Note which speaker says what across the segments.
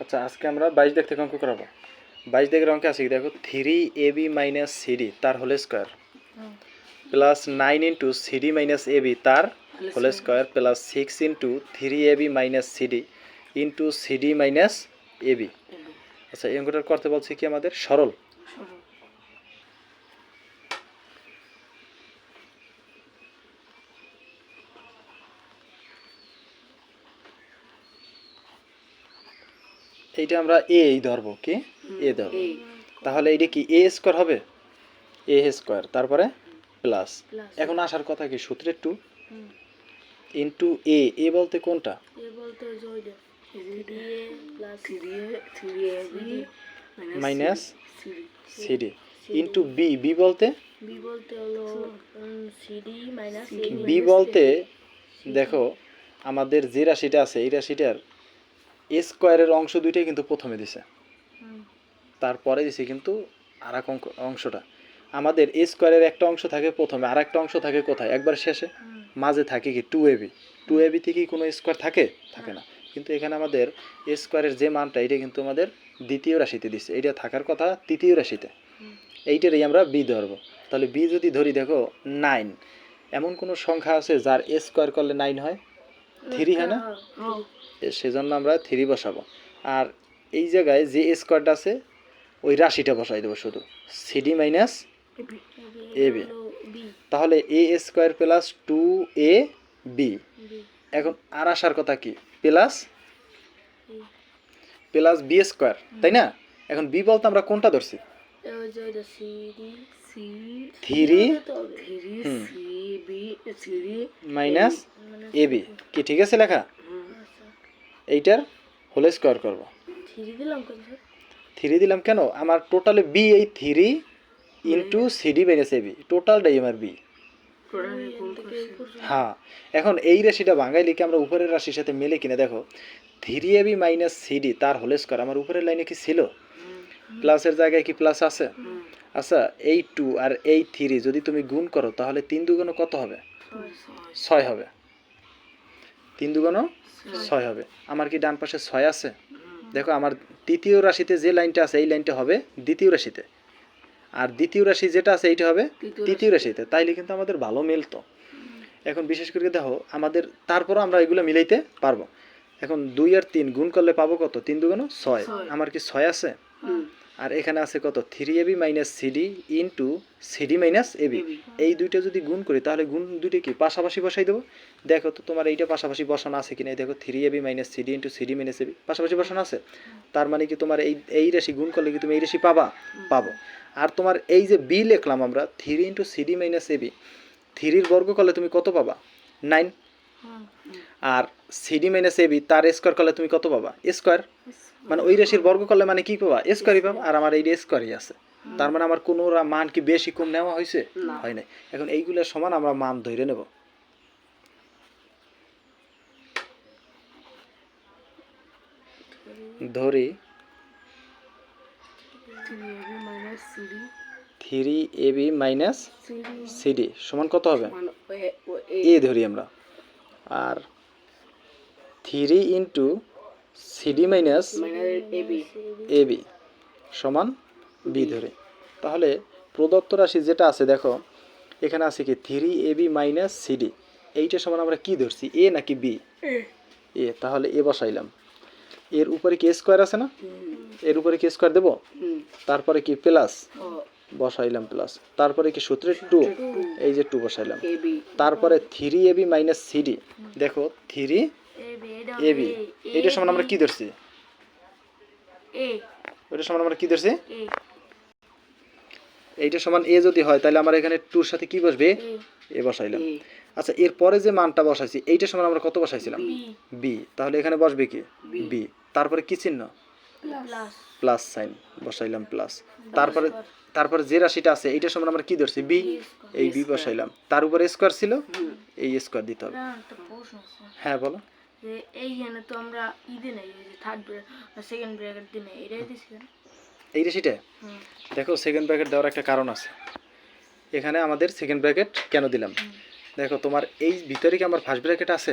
Speaker 1: আচ্ছা আজকে আমরা বাইশ দেখ থেকে অঙ্ক করাবো। বাইশ দেখের অঙ্কে আছে দেখো three A B minus CD তার whole square plus nine into CD minus A B তার whole square plus six into three A B minus CD into CD minus A B আচ্ছা এই অঙ্কটার করতে বলছি কি আমাদের? সরল। এইটা আমরা এ এই ধরবো কি? এ ধরবো। তাহলে এইটা কি এ স্কোয়ার হবে? এ স্কোয়ার তারপরে প্লাস এখন আসার কথা কি সূত্রের টু ইন্টু এ এ বলতে কোনটা? Minus
Speaker 2: CD
Speaker 1: into B B বলতে?
Speaker 2: বি বলতে
Speaker 1: দেখো আমাদের যে রাশিটা আছে এই রাশিটার এ স্কোয়ারের অংশ দুইটাই কিন্তু প্রথমে দিছে। তারপরে দিছে কিন্তু আর এক অঙ্ক অংশটা। আমাদের এ স্কোয়ারের একটা অংশ থাকে প্রথমে আর একটা অংশ থাকে কোথায়? একবার শেষে। মাঝে থাকে কি টু এবি টু এবি থেকে কি কোনো স্কোয়ার থাকে? থাকে না। কিন্তু এখানে আমাদের এ স্কোয়ারের যে মানটা এটা কিন্তু আমাদের দ্বিতীয় রাশিতে দিচ্ছে এটা থাকার কথা তৃতীয় রাশিতে। এইটারই আমরা বি ধরবো। তাহলে বি যদি ধরি দেখো নাইন এমন কোনো সংখ্যা আছে যার এ স্কোয়ার করলে নাইন হয়? থ্রি হয় না? সেজন্য আমরা থ্রি বসাবো। আর এই জায়গায় যে স্কোয়ারটা আছে ওই রাশিটা বসাই দেবো শুধু। সিডি মাইনাস এ বি তাহলে A square plus two A B এখন আর আসার কথা কি? প্লাস প্লাস বি স্কোয়ার তাই না? এখন বি বলতে আমরা কোনটা ধরছি? থ্রি মাইনাস এ বি কি ঠিক আছে লেখা? এইটার হোল স্কোয়ার করব।
Speaker 2: থ্রি দিলাম
Speaker 1: কেন আমার টোটালে বি এই three into CD minus A B টোটালটাই আমার বি। হ্যাঁ এখন এই রাশিটা ভাঙাই লিখে আমরা উপরের রাশির সাথে মিলে কিনে দেখো। Three A B minus CD তার হোল স্কোয়ার আমার উপরের লাইনে কি ছিল? প্লাসের জায়গায় কি প্লাস আছে? আচ্ছা এই টু আর এই থ্রি যদি তুমি গুণ করো তাহলে তিন দুগুণ কত হবে? ছয় হবে। তিন দুগুণ ছয়। হবে। আমার কি ডান পাশে ছয় আছে? দেখো আমার তৃতীয় রাশিতে যে লাইনটা আছে এই লাইনটা হবে দ্বিতীয় রাশিতে। আর দ্বিতীয় রাশি যেটা আছে এইটা হবে তৃতীয় রাশিতে। তাইলে কিন্তু আমাদের ভালো মিলতো। এখন বিশেষ করে দেখো আমাদের তারপরও আমরা এগুলো মিলাইতে পারব। এখন দুই আর তিন গুণ করলে পাবো কত? তিন দুগুণ ছয়। আমার কি ছয় আছে? আর এখানে আছে কত? Three AB minus CD into CD minus AB এই দুইটা যদি গুণ করি তাহলে গুণ দুইটা কি? পাশাপাশি বসাই দেবো। দেখো তো তোমার এইটা পাশাপাশি বসানো আছে কিনা? দেখো three AB minus CD into CD minus AB পাশাপাশি বসানো আছে? তার মানে কি তোমার এই এই রাশি গুণ করলে কি তুমি এই রাশি পাবা? পাবো। আর তোমার এই যে বি লিখলাম আমরা three into CD minus AB থ্রির বর্গ করলে তুমি কত পাবা? নাইন আর সিডি মাইনাস এবি তার স্কোয়ার করলে তুমি কত পাবা? স্কোয়ার মানে ওই রাশির বর্গ করলে মানে কি পাবা? স্কোয়ারই পাবা আর আমার এই স্কোয়ারই আছে। তার মানে আমার কোনো মান কি বেশি কম নেওয়া হয়েছে হয় নাই। এখন এইগুলোর সমান আমরা মান ধরে নেব। ধরি
Speaker 2: three
Speaker 1: A B minus
Speaker 2: CD
Speaker 1: সমান কত হবে? এ ধরি আমরা। আর three into CD minus
Speaker 2: AB
Speaker 1: A B সমান বি ধরে। তাহলে প্রদত্ত রাশি যেটা আছে দেখো এখানে আছে কি three A B minus CD এইটা সমান আমরা কি ধরছি এ নাকি বি এ তাহলে এ বসাইলাম। এর উপরে কি স্কোয়ার আছে না? এর উপরে কি স্কোয়ার দেবো? তারপরে কি প্লাস বসাইলাম প্লাস তারপরে কি সূত্রের টু এই যে টু বসাইলাম। তারপরে three A B minus CD দেখো থ্রি
Speaker 2: এবি
Speaker 1: এ বি। এইটা সমান আমরা কি ধরছি?
Speaker 2: এ।
Speaker 1: ওইটা সমান আমরা কি ধরছি?
Speaker 2: এ।
Speaker 1: এইটা সমান এ যদি হয় তাহলে আমার এখানে টুর সাথে কি বসবে? এ। বসাইলাম। আচ্ছা এরপরে যে মানটা বসাইছি এইটা সমান আমরা কত বসাইছিলাম?
Speaker 2: বি।
Speaker 1: তাহলে এখানে বসবে কি? বি। তারপরে কি চিহ্ন?
Speaker 2: প্লাস।
Speaker 1: প্লাস। সাইন। বসাইলাম প্লাস। তারপরে তারপরে যে রাশিটা আছে এইটা সমান আমরা কি ধরছি? বি। এই বি বসাইলাম। তার উপরে স্কোয়ার ছিল? এই স্কোয়ার দিতে হবে। হ্যাঁ বলো।
Speaker 2: যে এইখানে তো আমরা ঈদে নেই যে থার্ড সেকেন্ড ব্রেকের দিনে এটাই দিছি কেন?
Speaker 1: এই রাশিটা
Speaker 2: হুম।
Speaker 1: দেখো সেকেন্ড ব্র্যাকেট দেওয়ার একটা কারণ আছে। এখানে আমাদের সেকেন্ড ব্র্যাকেট কেন দিলাম? দেখো তোমার এই ভিতরে কি আমার ফার্স্ট ব্র্যাকেট আছে?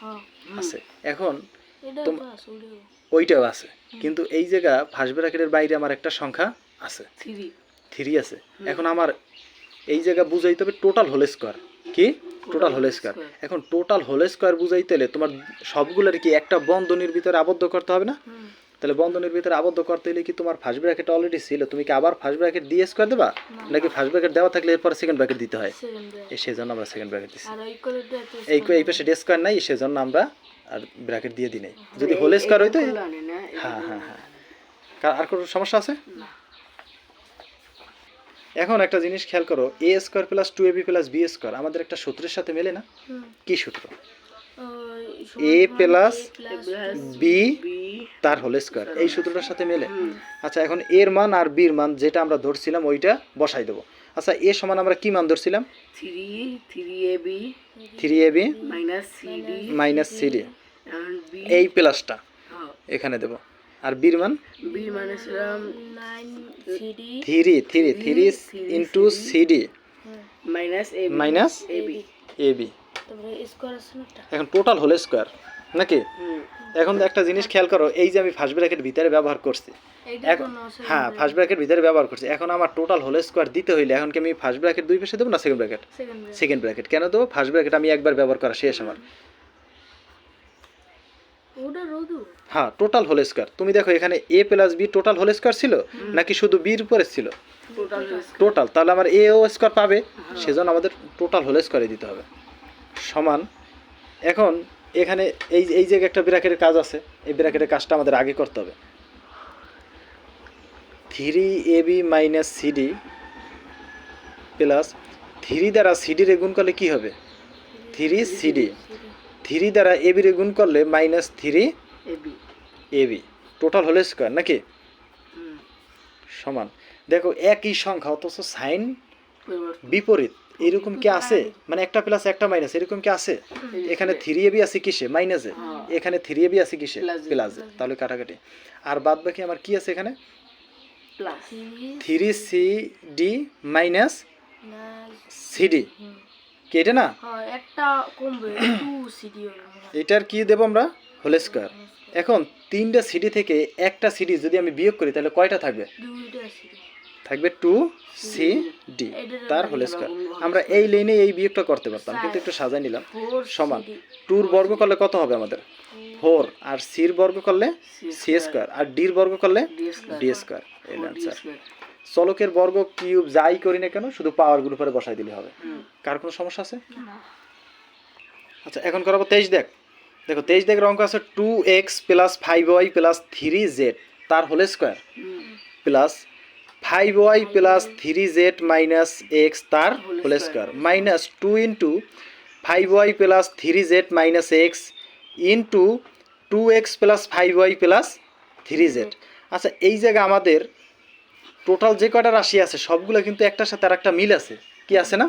Speaker 2: হ্যাঁ
Speaker 1: আছে। এখন ওইটাও। আছে। কিন্তু এই জায়গা ফার্স্ট ব্র্যাকেটের বাইরে আমার একটা সংখ্যা আছে।
Speaker 3: থ্রি
Speaker 1: থ্রি আছে। এখন আমার এই জায়গা বুঝাইতে হবে টোটাল হোল স্কোয়ার কি? টোটাল হোল স্কোয়ার এখন টোটাল হোল স্কোয়ার বুঝাইতে হলে তোমার সবগুলোর কি একটা বন্ধনীর ভিতরে আবদ্ধ করতে হবে না? তাহলে বন্ধনীর ভিতরে আবদ্ধ করতে হলে কি তোমার ফার্স্ট ব্র্যাকেট অলরেডি ছিল? তুমি কি আবার ফার্স্ট ব্র্যাকেট দিয়ে স্কোয়ার দেবা? নাকি ফার্স্ট ব্র্যাকেট দেওয়া থাকলে এরপর সেকেন্ড ব্র্যাকেট দিতে হয়? এই সেজন্য আমরা সেকেন্ড ব্র্যাকেট
Speaker 2: তো
Speaker 1: এই এই পাশে স্কোয়ার নাই সেজন্য আমরা আর ব্র্যাকেট দিয়ে দিই নাই। যদি হোল স্কোয়ার হইতো হ্যাঁ হ্যাঁ হ্যাঁ। কার- আর কোনো সমস্যা আছে? এখন একটা জিনিস খেয়াল করো A square plus two A B plus B square আমাদের একটা সূত্রের সাথে মেলে না? কি সূত্র?
Speaker 2: এ
Speaker 1: plus বি তার হোল স্কোয়ার এই সূত্রটার সাথে মেলে। আচ্ছা এখন এর মান আর বির মান যেটা আমরা ধরছিলাম ওইটা বসাই দেবো। আচ্ছা এ সমান আমরা কি মান ধরছিলাম?
Speaker 3: Three three A B
Speaker 1: three A B
Speaker 3: minus C D
Speaker 1: minus C D
Speaker 3: and B
Speaker 1: এই প্লাসটা
Speaker 3: হ্যাঁ
Speaker 1: এখানে দেবো। আর বির মান?
Speaker 3: B minus
Speaker 2: nine
Speaker 1: three three three into C D.
Speaker 3: Minus A
Speaker 1: minus
Speaker 3: A B.
Speaker 1: A B.
Speaker 2: তারপরে square আছে না? একটা
Speaker 1: এখন টোটাল হোল স্কোয়ার নাকি? এখন একটা জিনিস খেয়াল করো এই যে আমি ফার্স্ট ব্র্যাকেট ভিতরে ব্যবহার করছি এখন হ্যাঁ ফার্স্ট ব্র্যাকেট ভিতরে ব্যবহার করছি এখন আমার টোটাল হোল স্কোয়ার দিতে হইলে এখন কি আমি ফার্স্ট ব্র্যাকেট দুই পাশে দেবো না সেকেন্ড ব্র্যাকেট
Speaker 2: সেকেন্ড
Speaker 1: ব্র্যাকেট কেন দেবো? ফার্স্ট ব্র্যাকেট আমি একবার ব্যবহার করা শেষ আমার। হ্যাঁ টোটাল হোল স্কোয়ার তুমি দেখো এখানে A plus B total whole square ছিল নাকি শুধু বির উপরে ছিল?
Speaker 3: টোটাল
Speaker 1: তাহলে আমার এ ও স্কোয়ার পাবে সেজন্য আমাদের টোটাল হোল স্কোয়ারে দিতে হবে। সমান এখন এখানে এই এই জায়গায় একটা ব্র্যাকেটের কাজ আছে এই ব্র্যাকেটের কাজটা আমাদের আগে করতে হবে। Three A B minus CD plus three দ্বারা সিডি রে গুণ করলে কি হবে? থ্রি সিডি থ্রি দ্বারা এ বি রে গুণ করলে minus three
Speaker 3: A B
Speaker 1: A B total whole square নাকি? সমান। দেখো একই সংখ্যা অথচ সাইন বিপরীত। এরকম কি আছে? মানে একটা প্লাস একটা মাইনাস এরকম কি আছে? এখানে থ্রি এবি আছে কিসে? মাইনাসে এখানে থ্রি এবি আছে কিসে? প্লাসে তাহলে কাটাকাটি। আর বাদ বাকি আমার কি আছে এখানে? Three C D minus CD কি এটা না?
Speaker 2: হ্যাঁ একটা কমবে। টু সিডি হবে হয়।
Speaker 1: এটার কি দেবো আমরা? হোল স্কোয়ার এখন তিনটা সিটি থেকে একটা সিটি যদি আমি বিয়োগ করি তাহলে কয়টা থাকবে? থাকবে টু সি ডি তার হোল স্কোয়ার আমরা এই লাইনে এই বিয়োগটা করতে পারতাম কিন্তু একটু সাজাই নিলাম। সমান টুর বর্গ করলে কত হবে আমাদের? ফোর আর সির বর্গ করলে সি স্কোয়ার আর ডির বর্গ করলে
Speaker 3: ডি স্কোয়ার
Speaker 1: এই অ্যান্সার চলকের বর্গ কিউব যাই করি না কেন শুধু পাওয়ারগুলো উপরে বসাই দিলে হবে। কার কোনো সমস্যা আছে? আচ্ছা এখন করাবো তেইশ দেখ। দেখো তেইশ দেখ অঙ্ক আছে two X plus five Y plus three Z তার whole square plus five Y plus three Z minus X তার whole square minus two into five Y plus three Z minus X into two X plus five Y plus three Z আচ্ছা এই জায়গায় আমাদের total যে কয়টা রাশি আছে সবগুলো কিন্তু একটার সাথে আর একটা মিল আছে। কি আছে না।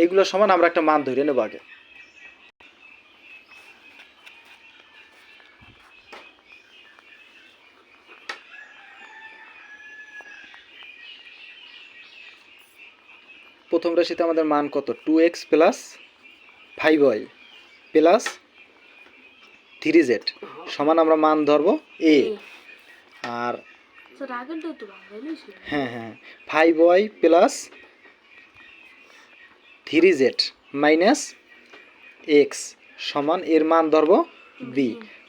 Speaker 1: এইগুলো সমান আমরা একটা মান ধরে নেব আগে। প্রথম রাশিতে আমাদের মান কত? Two X plus five Y plus three Z সমান আমরা মান ধরবো এ। আর
Speaker 2: ছিল
Speaker 1: হ্যাঁ হ্যাঁ। Five Y plus three Z minus X সমান এর মান ধরবো বি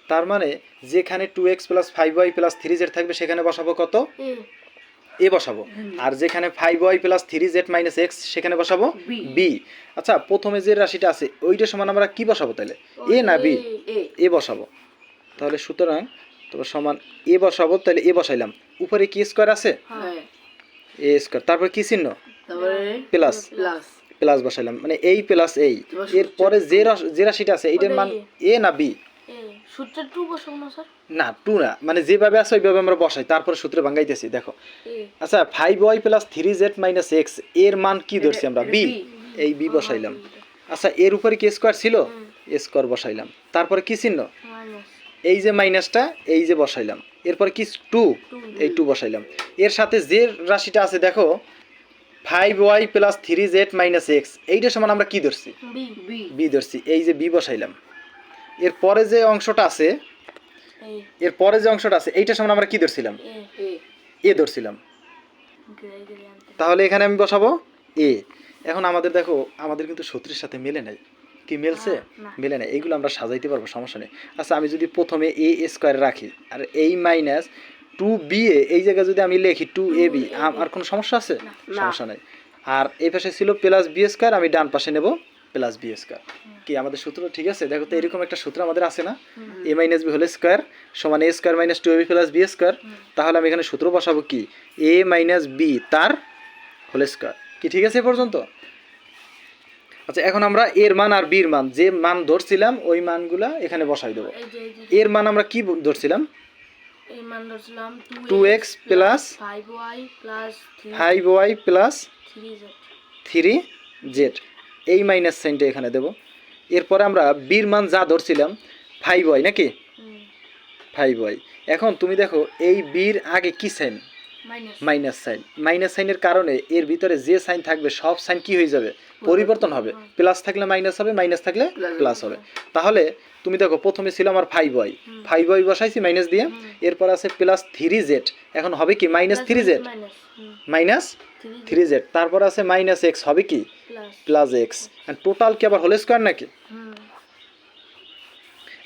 Speaker 1: তার মানে যেখানে two X plus five Y plus three Z থাকবে সেখানে বসাবো কত?
Speaker 2: এ
Speaker 1: বসাবো। আর যেখানে five Y plus three Z minus X সেখানে বসাবো
Speaker 3: বি
Speaker 1: আচ্ছা প্রথমে যে রাশিটা আছে ওইটা সমান আমরা কি বসাবো তাহলে? এ না বি
Speaker 3: এ
Speaker 1: বসাবো। তাহলে সুতরাং তারপর সমান এ বসাবো তাহলে এ বসাইলাম। উপরে কি স্কোয়ার আছে?
Speaker 3: হ্যাঁ।
Speaker 1: এ স্কোয়ার তারপর কি চিহ্ন? প্লাস
Speaker 3: প্লাস
Speaker 1: বসাইলাম। মানে এই প্লাস এই
Speaker 3: এবার
Speaker 1: এরপরে যে রাশ- যে রাশিটা আছে এইটার মান এ না বি
Speaker 2: সূত্রে টু বসাবো না স্যার?
Speaker 1: না টু না। মানে যেভাবে আছে ওইভাবে আমরা বসাই। তারপরে সূত্রে ভাঙ্গাইতেছি দেখো। আচ্ছা five Y plus three Z minus এক্সের মান কি ধরছি আমরা? বি এই বি বসাইলাম। আচ্ছা এর উপরে কি স্কোয়ার ছিল? স্কোয়ার বসাইলাম। তারপরে কি চিহ্ন? এই যে মাইনাসটা এই যে বসাইলাম। এরপর কি টু এই টু বসাইলাম। এর সাথে যে রাশিটা আছে দেখো five Y plus three Z minus X এইটার সমান আমরা কি ধরছি?
Speaker 2: বি
Speaker 1: ধরছি। এই যে বি বসাইলাম। এরপরে যে অংশটা আছে এর পরে যে অংশটা আছে এইটার সামনে আমরা কি ধরছিলাম?
Speaker 2: এ।
Speaker 1: ধরছিলাম। তাহলে এখানে আমি বসাবো এ। এখন আমাদের দেখো আমাদের কিন্তু সূত্রের সাথে মেলে নাই। কি মেলছে? মেলে নাই। এইগুলো আমরা সাজাইতে পারব সমস্যা নেই। আচ্ছা আমি যদি প্রথমে এ স্কোয়ার রাখি আর এই মাইনাস টু বি এ এই জায়গায় যদি আমি লিখি টু এ বি আর কোনো সমস্যা আছে? সমস্যা নেই। আর এই পাশে ছিল প্লাস বি স্কোয়ার আমি ডান পাশে নেব। প্লাস বি স্কোয়ার কি আমাদের সূত্র ঠিক আছে? দেখো তো এরকম একটা সূত্র আমাদের আছে না? A minus B whole square সমান A square minus two A B plus B square তাহলে আমি এখানে সূত্র বসাবো কি? এ মাইনাস বি তার হোল স্কোয়ার কি ঠিক আছে এ পর্যন্ত? আচ্ছা এখন আমরা এর মান আর বির মান যে মান ধরছিলাম ওই মানগুলা এখানে বসাই দেবো। এর মান আমরা কি ধরছিলাম?
Speaker 2: এই মান ধরছিলাম
Speaker 1: 2x plus
Speaker 2: 5y plus 3
Speaker 1: five Y plus three Z এই মাইনাস সাইনটা এখানে দেব। এরপরে আমরা বির মান যা ধরছিলাম ফাইভ ওয়াই নাকি? ফাইভ ওয়াই এখন তুমি দেখো এই বির আগে কি সাইন
Speaker 2: মাইনাস
Speaker 1: সাইন মাইনাস সাইনের কারণে এর ভিতরে যে সাইন থাকবে সব সাইন কি হয়ে যাবে? পরিবর্তন হবে। প্লাস থাকলে মাইনাস হবে মাইনাস থাকলে প্লাস হবে। তাহলে তুমি দেখো প্রথমে ছিল আমার ফাইভ ওয়াই ফাইভ ওয়াই বসাইছি মাইনাস দিয়ে। এরপর আছে প্লাস থ্রি জেড এখন হবে কি? মাইনাস থ্রি জেড
Speaker 2: মাইনাস হুম।
Speaker 1: মাইনাস
Speaker 2: 3z
Speaker 1: থ্রি জেড তারপর আছে মাইনাস এক্স হবে কি?
Speaker 2: প্লাস
Speaker 1: এক্স টোটাল কি আবার হোল স্কোয়ার নাকি?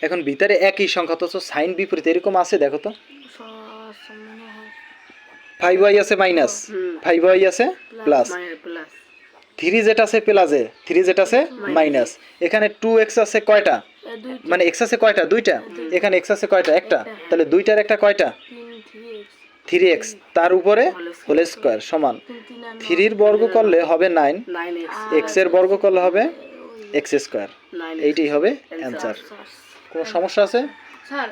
Speaker 1: এখন ভিতরে একই সংখ্যা তো সাইন বিপরীত এরকম আছে দেখো তো। ফাইভ ওয়াই আছে মাইনাস ফাইভ ওয়াই আছে প্লাস থ্রি জেড আছে প্লাসে থ্রি জেড আছে মাইনাস এখানে টু এক্স আছে কয়টা?
Speaker 2: এ
Speaker 1: মানে এক্স আছে কয়টা? দুইটা। এখানে এক্স আছে কয়টা? একটা। তাহলে দুইটার একটা কয়টা?
Speaker 2: তিন 3x
Speaker 1: থ্রি এক্স তার উপরে হোল স্কোয়ার সমান। থ্রির বর্গ করলে হবে নাইন এক্সের বর্গ করলে হবে এক্স স্কোয়ার। এইটাই হবে অ্যান্সার। কোনো সমস্যা আছে?
Speaker 2: স্যার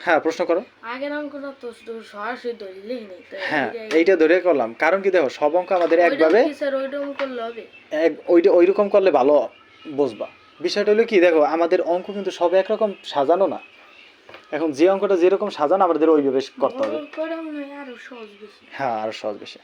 Speaker 1: হ্যাঁ প্রশ্ন করো।
Speaker 2: আগের অঙ্কটা তো সরাসরি ধরিলেই নেই
Speaker 1: হ্যাঁ
Speaker 2: এইটা-
Speaker 1: ধরে করলাম। কারণ কি দেখো সব অঙ্ক আমাদের একভাবে এক ওইটা ওইরকম করলে ভালো বুঝবা। বিষয়টা হলো কি দেখো আমাদের অঙ্ক কিন্তু সব একরকম সাজানো না। এখন যে অঙ্কটা যেরকম সাজানো আমাদের ওইভাবে করতে হবে। হ্যাঁ আর সহজ বেশি।